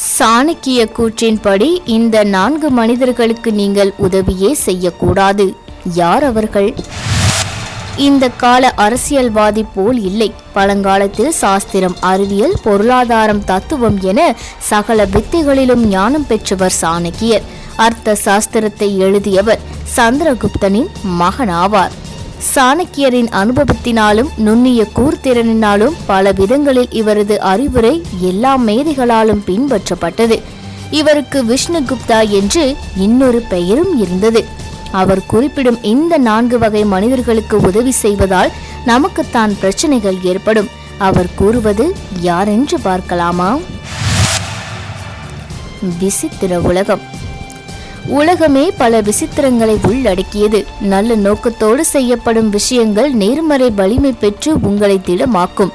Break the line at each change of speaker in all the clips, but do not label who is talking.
சாணக்கிய கூற்றின்படி இந்த நான்கு மனிதர்களுக்கு நீங்கள் உதவியே செய்யக்கூடாது. யார் அவர்கள்? இந்த கால அரசியல்வாதி போல் இல்லை. பழங்காலத்தில் சாஸ்திரம் அறிவியல் பொருளாதாரம் தத்துவம் என சகல வித்தைகளிலும் ஞானம் பெற்றவர் சாணக்கியர். அர்த்த சாஸ்திரத்தை எழுதியவர் சந்திரகுப்தனின் மகனாவார். சாணக்கியரின் அனுபவத்தினாலும் நுண்ணிய கூர்த்திறனினாலும் பல விதங்களில் இவரது அறிவுரை எல்லா மேதைகளாலும் பின்பற்றப்பட்டது. இவருக்கு விஷ்ணுகுப்தா என்று இன்னொரு பெயரும் இருந்தது. அவர் குறிப்பிடும் இந்த நான்கு வகை மனிதர்களுக்கு உதவி செய்வதால் நமக்குத்தான் பிரச்சனைகள் ஏற்படும். அவர் கூறுவது யாரென்று பார்க்கலாமா? விசித்திர உலகம். உலகமே பல விசித்திரங்களை உள்ளடக்கியது. நல்ல நோக்கத்தோடு செய்யப்படும் விஷயங்கள் நேர்மறை வலிமை பெற்று உங்களை திடமாக்கும்.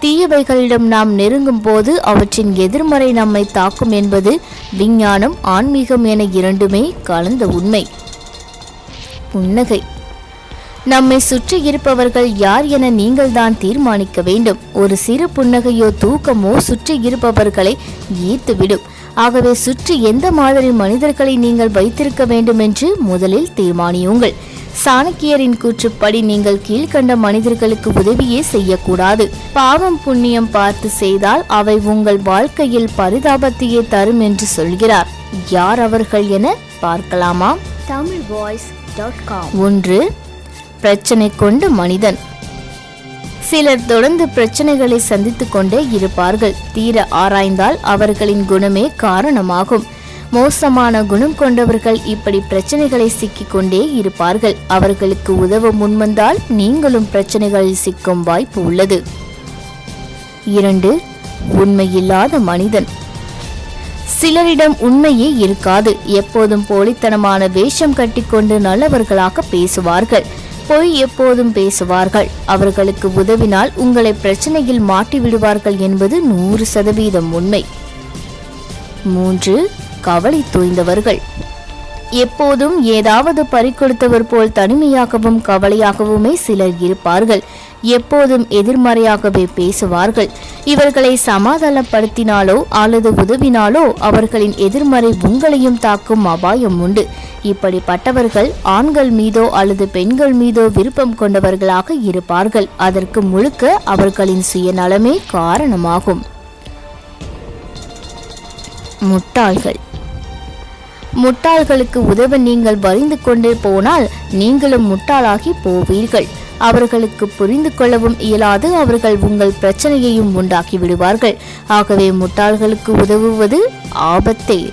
தீயவைகளிடம் நாம் நெருங்கும் போது அவற்றின் எதிர்மறை நம்மை தாக்கும் என்பது விஞ்ஞானம் ஆன்மீகம் என இரண்டுமே கலந்த உண்மை. புன்னகை. நம்மை சுற்றி இருப்பவர்கள் யார் என நீங்கள் தான் தீர்மானிக்க வேண்டும். ஒரு சிறு புன்னகையோ தூக்கமோ சுற்றி இருப்பவர்களை ஈர்த்துவிடும். ஆகவே சுற்றி எந்த மாதிரி மனிதர்களை நீங்கள் வைத்திருக்க வேண்டும் என்று முதலில் தீர்மானியுங்கள். சாணக்கியரின் கூற்றுப்படி நீங்கள் கீழ்கண்ட மனிதர்களுக்கு உதவியே செய்யக்கூடாது. பாவம் புண்ணியம் பார்த்து செய்தால் அவை உங்கள் வாழ்க்கையில் பரிதாபத்தையே தரும் என்று சொல்கிறார். யார் அவர்கள் என பார்க்கலாமா? தமிழ் வாய்ஸ் ஒன்று பிரச்சனை கொண்ட மனிதன். சிலர் தொடர்ந்து பிரச்சனைகளை சந்தித்துக் கொண்டே இருப்பார்கள். தீர ஆராய்ந்தால் அவர்களின் குணமே காரணமாகும். மோசமான குணம் கொண்டவர்கள் இப்படி பிரச்சனைகளை சிக்கிக் கொண்டே இருப்பார்கள். அவர்களுக்கு உதவ முன்வந்தால் நீங்களும் பிரச்சனைகளில் சிக்கும் வாய்ப்பு உள்ளது. இரண்டு உண்மையில்லாத மனிதன். சிலரிடம் உண்மையே இருக்காது. எப்போதும் போலித்தனமான வேஷம் கட்டிக்கொண்டு நல்லவர்களாக பேசுவார்கள். பொய் எப்போதும் பேசுவார்கள். அவர்களுக்கு உதவினால் உங்களை பிரச்சனையில் மாட்டி விடுவார்கள் என்பது நூறு சதவீதம் உண்மை. மூன்று கவலை தோய்ந்தவர்கள். எப்போதும் ஏதாவது பறிக்கொடுத்தவர் போல் தனிமையாகவும் கவலையாகவுமே சிலர் இருப்பார்கள். எப்போதும் எதிர்மறையாகவே பேசுவார்கள். இவர்களை சமாதானப்படுத்தினாலோ அல்லது உதவினாலோ அவர்களின் எதிர்மறை உங்களையும் தாக்கும் அபாயம் உண்டு. இப்படிப்பட்டவர்கள் ஆண்கள் மீதோ அல்லது பெண்கள் மீதோ விருப்பம் கொண்டவர்களாக இருப்பார்கள். அதற்கு முழுக்க அவர்களின் சுயநலமே காரணமாகும். முட்டாள்கள். முட்டாள்களுக்கு உதவ நீங்கள் வரிந்து கொண்டே போனால் நீங்களும் முட்டாளாகி போவீர்கள். அவர்களுக்கு புரிந்து கொள்ளவும் இயலாது அவர்கள் உங்கள் பிரச்சனையையும் உண்டாக்கி விடுவார்கள். ஆகவே முட்டாள்களுக்கு உதவுவது ஆபத்தே.